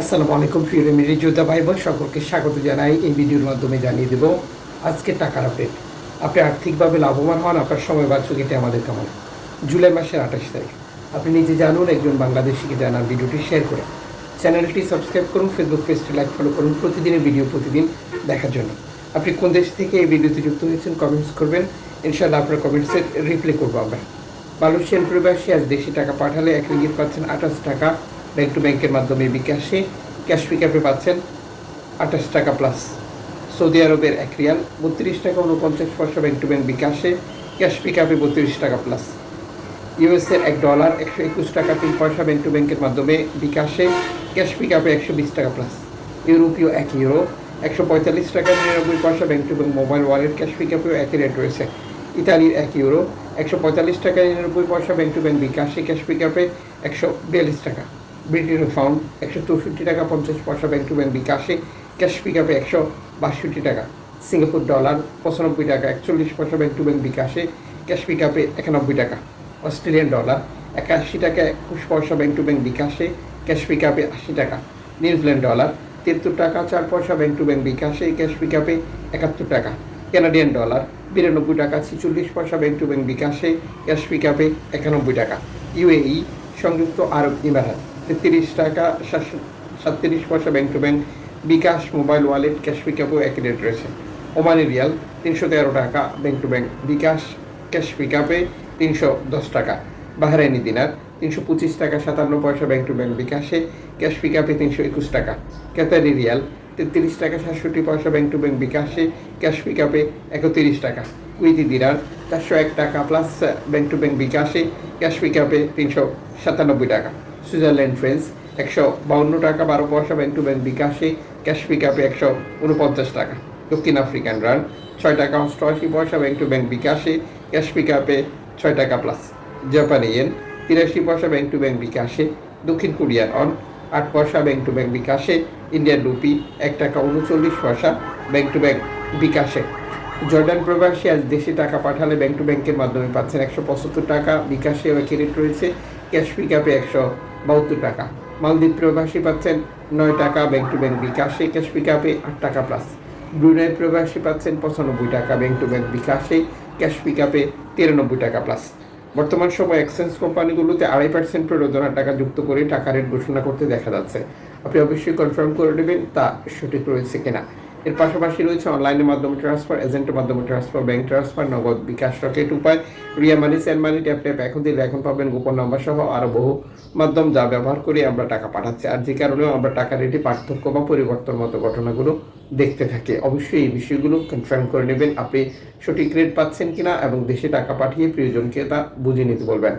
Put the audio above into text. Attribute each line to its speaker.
Speaker 1: আসসালামু আলাইকুম, প্রিয় রেমিডি যোদ্ধা ভাই বোন সকলকে স্বাগত জানাই। এই ভিডিওর মাধ্যমে জানিয়ে দেব, আজকে টাকার আপডেট আপনি আর্থিকভাবে লাভবান হন, আপনার সময় বাঁচুক এটা আমাদের কেমন। জুলাই মাসের আঠাশ তারিখ। আপনি নিজে জানুন, একজন বাংলাদেশিকে জানার ভিডিওটি শেয়ার করে। চ্যানেলটি সাবস্ক্রাইব করুন ফেসবুক পেজটি লাইক ফলো করুন, প্রতিদিনের ভিডিও প্রতিদিন দেখার জন্য। আপনি কোন দেশ থেকে এই ভিডিওতে যুক্ত হয়েছেন কমেন্টস করবেন। ইনশাআল্লাহ আপনার কমেন্টসের রিপ্লাই করব আমরা। মালয়েশিয়ান প্রবাসী আজ দেশে টাকা পাঠালে এক রিঙ্গিত পাচ্ছেন আঠাশ টাকা। ব্যাংক টু ব্যাংকের মাধ্যমে বিকাশে ক্যাশ পিকআপে পাচ্ছেন আঠাশ টাকা প্লাস সৌদি আরবের এক রিয়াল, বত্রিশ টাকা উনপঞ্চাশ পয়সা ব্যাংক টু ব্যাংক বিকাশে ক্যাশ পিকআপে বত্রিশ টাকা প্লাস ইউএসের এক ডলার একশো একুশ টাকা তিন পয়সা ব্যাংক টু ব্যাংকের মাধ্যমে বিকাশে ক্যাশ পিকআপে একশো বিশ টাকা প্লাস ইউরোপীয় এক ইউরো একশো পঁয়তাল্লিশ টাকা নিরানব্বই পয়সা bank to bank mobile wallet cash পিকআপেও একই রেট রয়েছে। ইতালির এক ইউরো একশো পঁয়তাল্লিশ টাকা নিরানব্বই পয়সা ব্যাংক টু ব্যাংক বিকাশে ক্যাশ পিকআপে একশো বিয়াল্লিশ টাকা। ব্রিটিশ ফাউন্ড একশো চৌষট্টি টাকা, পঞ্চাশ পয়সা ব্যাংক টু ব্যাংক বিকাশে, ক্যাশ পিকআপে একশো বাষট্টি টাকা। সিঙ্গাপুর ডলার পঁচানব্বই টাকা, একচল্লিশ পয়সা ব্যাংক টু ব্যাংক বিকাশে, ক্যাশ পিকআপে একানব্বই টাকা। অস্ট্রেলিয়ান ডলার একাশি টাকা, একুশ পয়সা ব্যাংক টু ব্যাংক বিকাশে, ক্যাশ পিকআপে আশি টাকা। নিউজিল্যান্ড ডলার তেহাত্তর টাকা, চার পয়সা ব্যাংক টু ব্যাংক বিকাশে, ক্যাশ পিকআপে একাত্তর টাকা। কানাডিয়ান ডলার বিরানব্বই টাকা, ছিচল্লিশ পয়সা ব্যাংক টু ব্যাংক বিকাশে, ক্যাশ পিকআপে একানব্বই টাকা। ইউএই সংযুক্ত আরব ইমারাত। তেত্রিশ টাকা সাতত্রিশ পয়সা bank to bank bKash mobile wallet cash পিকআপও একই রেট রয়েছে। ওমানি রিয়াল তিনশো তেরো টাকা bank to bank bKash cash পিকআপে তিনশো দশ টাকা। বাহারাইনি দিনার তিনশো পঁচিশ টাকা, সাতান্ন পয়সা ব্যাংক টু ব্যাংক বিকাশে ক্যাশ পিকআপে তিনশো একুশ টাকা। ক্যাতারি রিয়াল তেত্রিশ টাকা, সাতষট্টি পয়সা ব্যাংক টু ব্যাংক বিকাশে ক্যাশ পিকআপে একত্রিশ টাকা। কুইতি দিনার চারশো এক টাকা প্লাস ব্যাংক টু ব্যাংক বিকাশে ক্যাশ পিকআপে তিনশো সাতানব্বই টাকা। সুইজারল্যান্ড ফ্রেন্স একশো বাউন্ন টাকা, বারো পয়সা ব্যাংক টু ব্যাংক বিকাশে, ক্যাশ পিক আপে একশো উনপঞ্চাশ টাকা। দক্ষিণ আফ্রিকান রান, ছয় টাকা অষ্টআশি পয়সা ব্যাংক টু ব্যাংক বিকাশে, ক্যাশ পিক আপে ছয় টাকা প্লাস জাপানি ইয়েন, তিরাশি পয়সা ব্যাংক টু ব্যাংক বিকাশে, দক্ষিণ কোরিয়ান অন, আট পয়সা ব্যাংক টু ব্যাংক বিকাশে, ইন্ডিয়ান রুপি এক টাকা উনচল্লিশ পয়সা ব্যাংক টু ব্যাংক বিকাশে। জর্ডান প্রবাসী আজ দেশে টাকা পাঠালে ব্যাংক টু ব্যাংকের মাধ্যমে পাচ্ছেন একশো পঁচাত্তর টাকা বিকাশে রেট রয়েছে, ক্যাশ পিক আপে একশো বাহাত্তর টাকা। মালদ্বীপ প্রবাসী পাচ্ছেন নয় টাকা, ব্যাংক টু ব্যাংক বিকাশে ক্যাশ পিকআপে আট টাকা প্লাস ব্রুনাই প্রবাসী পাচ্ছেন পঁচানব্বই টাকা, ব্যাংক টু ব্যাংক বিকাশে ক্যাশ পিকআপে তিরানব্বই টাকা প্লাস বর্তমান সময় এক্সচেঞ্জ কোম্পানিগুলোতে আড়াই পার্সেন্ট প্রযোজনার টাকা যুক্ত করে টাকা রেট ঘোষণা করতে দেখা যাচ্ছে। আপনি অবশ্যই কনফার্ম করে নেবেন তা সঠিক রয়েছে কিনা। এর পাশাপাশি রয়েছে অনলাইনের মাধ্যমে ট্রান্সফার এজেন্টের মাধ্যমে transfer bank transfer Nagad bKash, Rocket Upay, Ria money send money tap tap এখন দিলে এখন পাবেন গোপন নম্বর সহ আরও বহু মাধ্যম যা ব্যবহার করে আমরা টাকা পাঠাচ্ছি। আর যে কারণেও আমরা টাকা রেটে পার্থক্য বা পরিবর্তন মতো ঘটনাগুলো দেখতে থাকি। অবশ্যই এই বিষয়গুলো কনফার্ম করে নেবেন। আপনি সঠিক রেট পাচ্ছেন কিনা এবং দেশে টাকা পাঠিয়ে প্রিয়জনকে তা বুঝে নিতে বলবেন।